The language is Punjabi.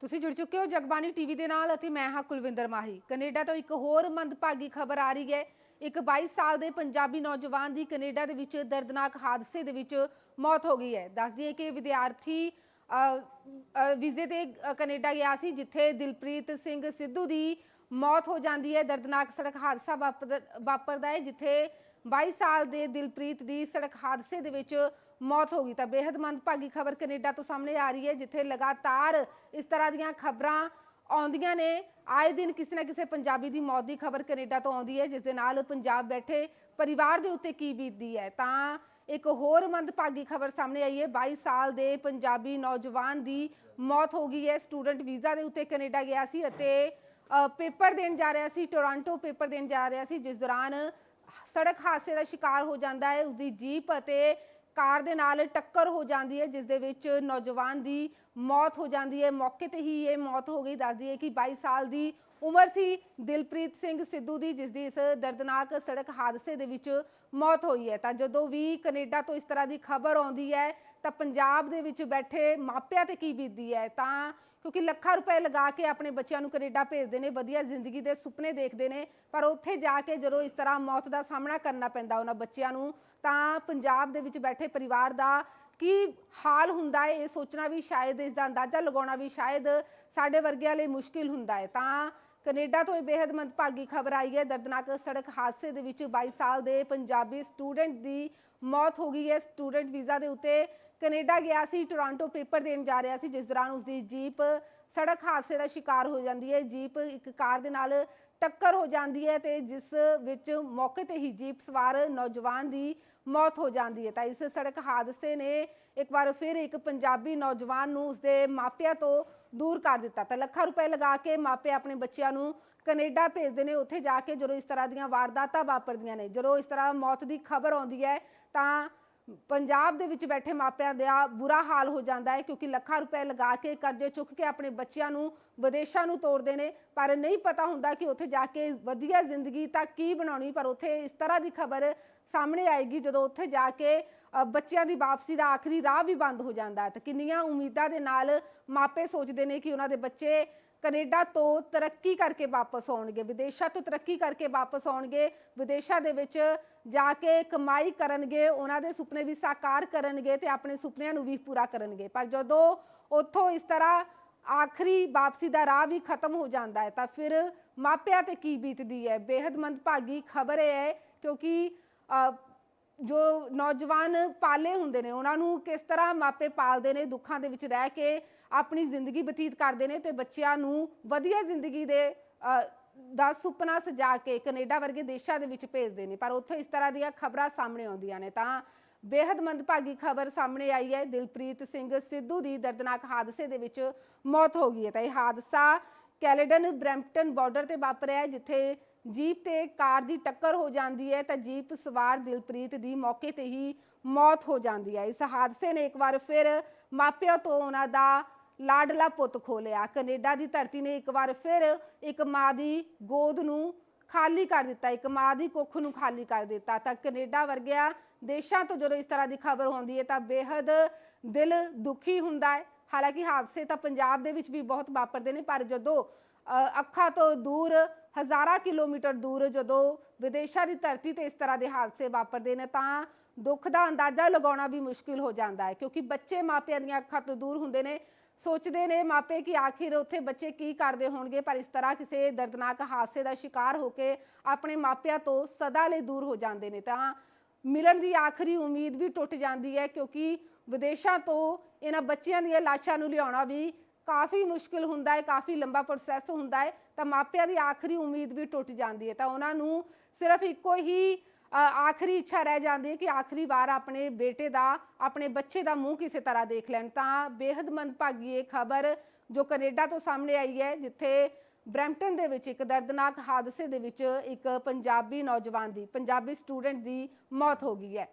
ਤੁਸੀਂ ਜੁੜ ਚੁੱਕੇ ਹੋ ਜਗਬਾਣੀ ਟੀਵੀ ਦੇ ਨਾਲ ਅਤੇ ਮੈਂ ਹਾਂ ਕੁਲਵਿੰਦਰ ਮਾਹੀ। ਕੈਨੇਡਾ ਤੋਂ ਇੱਕ ਹੋਰ ਮੰਦਭਾਗੀ ਖਬਰ ਆ ਰਹੀ ਹੈ। ਇੱਕ 22 ਸਾਲ ਦੇ ਪੰਜਾਬੀ ਨੌਜਵਾਨ ਦੀ ਕੈਨੇਡਾ ਦੇ ਵਿੱਚ ਦਰਦਨਾਕ ਹਾਦਸੇ ਦੇ ਵਿੱਚ ਮੌਤ ਹੋ ਗਈ ਹੈ। ਦੱਸਦੀ ਹੈ ਕਿ ਵਿਦਿਆਰਥੀ ਅ, ਵੀਜ਼ੇ ਤੇ ਅ, ਕੈਨੇਡਾ ਗਿਆ ਸੀ ਜਿੱਥੇ ਦਿਲਪ੍ਰੀਤ ਸਿੰਘ ਸਿੱਧੂ ਦੀ ਮੌਤ ਹੋ ਜਾਂਦੀ ਹੈ। ਦਰਦਨਾਕ ਸੜਕ ਹਾਦਸਾ ਵਾਪਰ- ਵਾਪਰਦਾ ਹੈ ਜਿੱਥੇ 22 ਸਾਲ ਦੇ ਦਿਲਪ੍ਰੀਤ ਦੀ ਸੜਕ ਹਾਦਸੇ ਦੇ ਵਿੱਚ ਮੌਤ ਹੋ ਗਈ ਤਾਂ ਬੇहद ਮੰਦਭਾਗੀ ਖਬਰ ਕੈਨੇਡਾ ਤੋਂ ਸਾਹਮਣੇ ਆ ਰਹੀ ਹੈ, ਜਿੱਥੇ ਲਗਾਤਾਰ ਇਸ ਤਰ੍ਹਾਂ ਦੀਆਂ ਖਬਰਾਂ ਆਉਂਦੀਆਂ ਨੇ। ਆਏ ਦਿਨ ਕਿਸੇ ਨਾ ਕਿਸੇ ਪੰਜਾਬੀ ਦੀ ਮੌਤ ਦੀ ਖਬਰ ਕੈਨੇਡਾ ਤੋਂ ਆਉਂਦੀ ਹੈ, ਜਿਸ ਦੇ ਨਾਲ ਪੰਜਾਬ ਬੈਠੇ ਪਰਿਵਾਰ ਦੇ ਉੱਤੇ ਕੀ ਬੀਤਦੀ ਹੈ। ਤਾਂ ਇੱਕ ਹੋਰ ਮੰਦਭਾਗੀ ਖਬਰ ਸਾਹਮਣੇ ਆਈ ਹੈ 22 ਸਾਲ ਦੇ ਪੰਜਾਬੀ ਨੌਜਵਾਨ ਦੀ ਮੌਤ ਹੋ ਗਈ ਹੈ। ਸਟੂਡੈਂਟ ਵੀਜ਼ਾ ਦੇ ਉੱਤੇ ਕੈਨੇਡਾ ਗਿਆ ਸੀ ਅਤੇ ਪੇਪਰ ਦੇਣ ਜਾ ਰਿਹਾ ਸੀ, ਟੋਰਾਂਟੋ ਪੇਪਰ ਦੇਣ ਜਾ ਰਿਹਾ ਸੀ, ਜਿਸ ਦੌਰਾਨ ਸੜਕ ਹਾਦਸੇ ਦਾ ਸ਼ਿਕਾਰ ਹੋ ਜਾਂਦਾ ਹੈ, ਉਸਦੀ ਜੀਪ ਅਤੇ ਕਾਰ ਦੇ ਨਾਲ ਟੱਕਰ ਹੋ ਜਾਂਦੀ ਹੈ, ਜਿਸ ਦੇ ਵਿੱਚ ਨੌਜਵਾਨ ਦੀ ਮੌਤ ਹੋ ਜਾਂਦੀ ਹੈ, ਮੌਕੇ ਤੇ ਹੀ ਇਹ ਮੌਤ ਹੋ ਗਈ। ਦੱਸਦੀ ਹੈ ਕਿ 22 ਸਾਲ ਦੀ ਉਮਰ ਸੀ ਦਿਲਪ੍ਰੀਤ ਸਿੰਘ ਸਿੱਧੂ ਦੀ, ਜਿਸ ਦੀ ਇਸ ਦਰਦਨਾਕ ਸੜਕ ਹਾਦਸੇ ਦੇ ਵਿੱਚ ਮੌਤ ਹੋਈ ਹੈ। ਤਾਂ ਜਦੋਂ ਵੀ ਕੈਨੇਡਾ ਤੋਂ ਇਸ ਤਰ੍ਹਾਂ ਦੀ ਖਬਰ ਆਉਂਦੀ ਹੈ, ਤਾਂ ਪੰਜਾਬ ਦੇ ਵਿੱਚ ਬੈਠੇ ਮਾਪਿਆਂ ਤੇ ਕੀ ਬੀਤਦੀ ਹੈ? ਤਾਂ ਕਿਉਂਕਿ ਲੱਖਾਂ ਰੁਪਏ ਲਗਾ ਕੇ ਆਪਣੇ ਬੱਚਿਆਂ ਨੂੰ ਕੈਨੇਡਾ ਭੇਜਦੇ ਨੇ, ਵਧੀਆ ਜ਼ਿੰਦਗੀ ਦੇ ਸੁਪਨੇ ਦੇਖਦੇ ਨੇ, ਪਰ ਉੱਥੇ ਜਾ ਕੇ ਜਦੋਂ ਇਸ ਤਰ੍ਹਾਂ ਮੌਤ ਦਾ ਸਾਹਮਣਾ ਕਰਨਾ ਪੈਂਦਾ ਉਹਨਾਂ ਬੱਚਿਆਂ ਨੂੰ, ਤਾਂ ਪੰਜਾਬ ਦੇ ਵਿੱਚ ਬੈਠੇ ਪਰਿਵਾਰ ਦਾ ਕੀ ਹਾਲ ਹੁੰਦਾ ਹੈ, ਇਹ ਸੋਚਣਾ ਵੀ ਸ਼ਾਇਦ, ਇਸ ਦਾ ਅੰਦਾਜ਼ਾ ਲਗਾਉਣਾ ਵੀ ਸ਼ਾਇਦ ਸਾਡੇ ਵਰਗਿਆਂ ਲਈ ਮੁਸ਼ਕਿਲ ਹੁੰਦਾ ਹੈ। ਤਾਂ ਕੈਨੇਡਾ ਤੋਂ ਇਹ ਬੇहद ਮੰਦਭਾਗੀ ਖਬਰ ਆਈ ਹੈ, ਦਰਦਨਾਕ ਸੜਕ ਹਾਦਸੇ ਦੇ ਵਿੱਚ 22 ਸਾਲ ਦੇ ਪੰਜਾਬੀ ਸਟੂਡੈਂਟ ਦੀ ਮੌਤ ਹੋ ਗਈ ਹੈ। ਸਟੂਡੈਂਟ ਵੀਜ਼ਾ ਦੇ ਉੱਤੇ ਕੈਨੇਡਾ ਗਿਆ ਸੀ, ਟੋਰਾਂਟੋ ਪੇਪਰ ਦੇਣ ਜਾ ਰਿਹਾ ਸੀ, ਜਿਸ ਦੌਰਾਨ ਉਸਦੀ ਜੀਪ ਸੜਕ ਹਾਦਸੇ ਦਾ ਸ਼ਿਕਾਰ ਹੋ ਜਾਂਦੀ ਹੈ। ਜੀਪ ਇੱਕ ਕਾਰ ਦੇ ਨਾਲ ਟੱਕਰ ਹੋ ਜਾਂਦੀ ਹੈ ਤੇ ਜਿਸ ਵਿੱਚ ਮੌਕੇ ਤੇ ਹੀ ਜੀਪ ਸਵਾਰ ਨੌਜਵਾਨ ਦੀ ਮੌਤ ਹੋ ਜਾਂਦੀ ਹੈ। ਤਾਂ ਇਸ ਸੜਕ ਹਾਦਸੇ ਨੇ ਇੱਕ ਵਾਰ ਫਿਰ ਇੱਕ ਪੰਜਾਬੀ ਨੌਜਵਾਨ ਨੂੰ ਉਸਦੇ ਮਾਪਿਆਂ ਤੋਂ ਦੂਰ ਕਰ ਦਿੱਤਾ। ਤਾਂ ਲੱਖਾਂ ਰੁਪਏ ਲਗਾ ਕੇ ਮਾਪੇ ਆਪਣੇ ਬੱਚਿਆਂ ਨੂੰ ਕੈਨੇਡਾ ਭੇਜਦੇ ਨੇ। ਉੱਥੇ ਜਾ ਕੇ ਜਦੋਂ ਇਸ ਤਰ੍ਹਾਂ ਦੀਆਂ ਵਾਰਦਾਤਾਂ ਵਾਪਰਦੀਆਂ ਨੇ, ਜਦੋਂ ਇਸ ਤਰ੍ਹਾਂ ਮੌਤ ਦੀ ਖਬਰ ਆਉਂਦੀ ਹੈ, ਤਾਂ ਪੰਜਾਬ ਦੇ ਵਿੱਚ ਬੈਠੇ ਮਾਪਿਆਂ ਦਾ ਬੁਰਾ ਹਾਲ ਹੋ ਜਾਂਦਾ ਹੈ ਕਿਉਂਕਿ ਲੱਖਾਂ ਰੁਪਏ ਲਗਾ ਕੇ ਕਰਜ਼ੇ ਚੁੱਕ ਕੇ ਆਪਣੇ ਬੱਚਿਆਂ ਨੂੰ, ਵਿਦੇਸ਼ਾਂ ਨੂੰ ਤੋਰਦੇ ਨੇ। ਪਰ ਨਹੀਂ ਪਤਾ ਹੁੰਦਾ ਕਿ ਉੱਥੇ ਜਾ ਕੇ ਵਧੀਆ ਜ਼ਿੰਦਗੀ ਤਾਂ ਕੀ ਬਣਾਉਣੀ, ਪਰ ਉੱਥੇ ਇਸ ਤਰ੍ਹਾਂ ਦੀ ਖਬਰ ਸਾਹਮਣੇ ਆਏਗੀ ਜਦੋਂ ਉੱਥੇ ਜਾ ਕੇ ਬੱਚਿਆਂ ਦੀ ਵਾਪਸੀ ਦਾ ਆਖਰੀ ਰਾਹ ਵੀ ਬੰਦ ਹੋ ਜਾਂਦਾ ਹੈ। ਤਾਂ ਕਿੰਨੀਆਂ ਉਮੀਦਾਂ ਦੇ ਨਾਲ ਮਾਪੇ ਸੋਚਦੇ ਨੇ ਕਿ ਉਹਨਾਂ ਦੇ ਬੱਚੇ ਕੈਨੇਡਾ ਤੋਂ ਤਰੱਕੀ ਕਰਕੇ ਵਾਪਸ ਆਉਣਗੇ, ਵਿਦੇਸ਼ਾਂ ਤੋਂ ਤਰੱਕੀ ਕਰਕੇ ਵਾਪਸ ਆਉਣਗੇ, ਵਿਦੇਸ਼ਾਂ ਦੇ ਵਿੱਚ ਜਾ ਕੇ ਕਮਾਈ ਕਰਨਗੇ, ਉਹਨਾਂ ਦੇ ਸੁਪਨੇ ਵੀ ਸਾਕਾਰ ਕਰਨਗੇ ਤੇ ਆਪਣੇ ਸੁਪਨਿਆਂ ਨੂੰ ਵੀ ਪੂਰਾ ਕਰਨਗੇ। ਪਰ ਜਦੋਂ ਉੱਥੋਂ ਇਸ ਤਰ੍ਹਾਂ ਆਖਰੀ ਵਾਪਸੀ ਦਾ ਰਾਹ ਵੀ ਖਤਮ ਹੋ ਜਾਂਦਾ ਹੈ, ਤਾਂ ਫਿਰ ਮਾਪਿਆਂ ਤੇ ਕੀ ਬੀਤਦੀ ਹੈ? ਬੇहद ਮੰਦਭਾਗੀ ਖਬਰ ਇਹ ਹੈ, ਕਿਉਂਕਿ ਜੋ ਨੌਜਵਾਨ ਪਾਲੇ ਹੁੰਦੇ ਨੇ, ਉਹਨਾਂ ਨੂੰ ਕਿਸ ਤਰ੍ਹਾਂ ਮਾਪੇ ਪਾਲਦੇ ਨੇ, ਦੁੱਖਾਂ ਦੇ ਵਿੱਚ ਰਹਿ ਕੇ ਆਪਣੀ ਜ਼ਿੰਦਗੀ ਬਤੀਤ ਕਰਦੇ ਨੇ ਤੇ ਬੱਚਿਆਂ ਨੂੰ ਵਧੀਆ ਜ਼ਿੰਦਗੀ ਦੇ ਦਾ ਸੁਪਨਾ ਸਜਾ ਕੇ ਕੈਨੇਡਾ ਵਰਗੇ ਦੇਸ਼ਾਂ ਦੇ ਵਿੱਚ ਭੇਜਦੇ ਨੇ। ਪਰ ਉੱਥੇ ਇਸ ਤਰ੍ਹਾਂ ਦੀਆਂ ਖਬਰਾਂ ਸਾਹਮਣੇ ਆਉਂਦੀਆਂ ਨੇ। ਤਾਂ ਬੇहद ਮੰਦਭਾਗੀ ਖਬਰ ਸਾਹਮਣੇ ਆਈ ਹੈ। ਦਿਲਪ੍ਰੀਤ ਸਿੰਘ ਸਿੱਧੂ ਦੀ ਦਰਦਨਾਕ ਹਾਦਸੇ ਦੇ ਵਿੱਚ ਮੌਤ ਹੋ ਗਈ ਹੈ। ਤਾਂ ਇਹ ਹਾਦਸਾ ਕੈਲੇਡਨ ਬ੍ਰੈਂਪਟਨ ਬਾਰਡਰ ਤੇ ਵਾਪਰਿਆ ਹੈ, ਜਿੱਥੇ ਜੀਪ ਤੇ ਕਾਰ ਦੀ ਟੱਕਰ ਹੋ ਜਾਂਦੀ ਹੈ ਤਾਂ ਜੀਪ ਸਵਾਰ ਦਿਲਪ੍ਰੀਤ ਦੀ ਮੌਕੇ ਤੇ ਹੀ ਮੌਤ ਹੋ ਜਾਂਦੀ ਹੈ। ਇਸ ਹਾਦਸੇ ਨੇ ਇੱਕ ਵਾਰ ਫਿਰ ਮਾਪਿਆਂ ਤੋਂ ਉਹਨਾਂ ਦਾ ਲਾਡਲਾ ਪੁੱਤ ਖੋਲਿਆ ਕੈਨੇਡਾ ਦੀ ਧਰਤੀ ਨੇ ਇੱਕ ਵਾਰ ਫਿਰ ਇੱਕ ਮਾਂ ਦੀ ਗੋਦ ਨੂੰ ਖਾਲੀ ਕਰ ਦਿੱਤਾ। ਇੱਕ ਮਾਂ ਦੀ ਕੁੱਖ ਨੂੰ ਖਾਲੀ ਕਰ ਦਿੱਤਾ। ਤਾਂ ਕੈਨੇਡਾ ਵਰਗਿਆ ਦੇਸ਼ਾਂ ਤੋਂ ਜਦੋਂ ਇਸ ਤਰ੍ਹਾਂ ਦੀ ਖਬਰ ਹੁੰਦੀ ਹੈ ਤਾਂ ਬੇहद ਦਿਲ ਦੁਖੀ ਹੁੰਦਾ ਹੈ। ਹਾਲਾਂਕਿ ਹਾਦਸੇ ਤਾਂ ਪੰਜਾਬ ਦੇ ਵਿੱਚ ਵੀ ਬਹੁਤ ਵਾਪਰਦੇ ਨੇ, ਪਰ ਜਦੋਂ ਅੱਖਾਂ ਤੋਂ ਦੂਰ ਹਜ਼ਾਰਾਂ ਕਿਲੋਮੀਟਰ ਦੂਰ ਜਦੋਂ ਵਿਦੇਸ਼ਾਂ ਦੀ ਧਰਤੀ ਤੇ ਇਸ ਤਰ੍ਹਾਂ ਦੇ ਹਾਦਸੇ ਵਾਪਰਦੇ ਨੇ, ਤਾਂ ਦੁੱਖ ਦਾ ਅੰਦਾਜ਼ਾ ਲਗਾਉਣਾ ਵੀ ਮੁਸ਼ਕਿਲ ਹੋ ਜਾਂਦਾ ਹੈ, ਕਿਉਂਕਿ ਬੱਚੇ ਮਾਪਿਆਂ ਦੀਆਂ ਅੱਖਾਂ ਤੋਂ ਦੂਰ ਹੁੰਦੇ ਨੇ, ਸੋਚਦੇ ਨੇ ਮਾਪੇ ਕਿ ਆਖਿਰ ਉੱਥੇ ਬੱਚੇ ਕੀ ਕਰਦੇ ਹੋਣਗੇ, ਪਰ ਇਸ ਤਰ੍ਹਾਂ ਕਿਸੇ ਦਰਦਨਾਕ ਹਾਦਸੇ ਦਾ ਸ਼ਿਕਾਰ ਹੋ ਕੇ ਆਪਣੇ ਮਾਪਿਆਂ ਤੋਂ ਸਦਾ ਲਈ ਦੂਰ ਹੋ ਜਾਂਦੇ ਨੇ। ਤਾਂ ਮਿਲਣ ਦੀ ਆਖਰੀ ਉਮੀਦ ਵੀ ਟੁੱਟ ਜਾਂਦੀ ਹੈ, ਕਿਉਂਕਿ ਵਿਦੇਸ਼ਾਂ ਤੋਂ ਇਹਨਾਂ ਬੱਚਿਆਂ ਦੀਆਂ ਲਾਸ਼ਾਂ ਨੂੰ ਲਿਆਉਣਾ ਵੀ ਕਾਫੀ ਮੁਸ਼ਕਿਲ ਹੁੰਦਾ ਹੈ, ਕਾਫੀ ਲੰਬਾ ਪ੍ਰੋਸੈਸ ਹੁੰਦਾ ਹੈ, ਤਾਂ ਮਾਪਿਆਂ ਦੀ ਆਖਰੀ ਉਮੀਦ ਵੀ ਟੁੱਟ ਜਾਂਦੀ ਹੈ। ਤਾਂ ਉਹਨਾਂ ਨੂੰ ਸਿਰਫ ਇੱਕੋ ਹੀ ਆਖਰੀ ਇੱਛਾ ਰਹਿ ਜਾਂਦੀ ਹੈ ਕਿ ਆਖਰੀ ਵਾਰ ਆਪਣੇ ਬੇਟੇ ਦਾ, ਆਪਣੇ ਬੱਚੇ ਦਾ ਮੂੰਹ ਕਿਸੇ ਤਰ੍ਹਾਂ ਦੇਖ ਲੈਣ। ਤਾਂ ਬੇहद ਮੰਦਭਾਗੀ ਇਹ ਖਬਰ ਜੋ ਕੈਨੇਡਾ ਤੋਂ ਸਾਹਮਣੇ ਆਈ ਹੈ, ਜਿੱਥੇ ਬ੍ਰੈਂਪਟਨ ਦੇ ਵਿੱਚ ਇੱਕ ਦਰਦਨਾਕ ਹਾਦਸੇ ਦੇ ਵਿੱਚ ਇੱਕ ਪੰਜਾਬੀ ਨੌਜਵਾਨ ਦੀ, ਪੰਜਾਬੀ ਸਟੂਡੈਂਟ ਦੀ ਮੌਤ ਹੋ ਗਈ ਹੈ।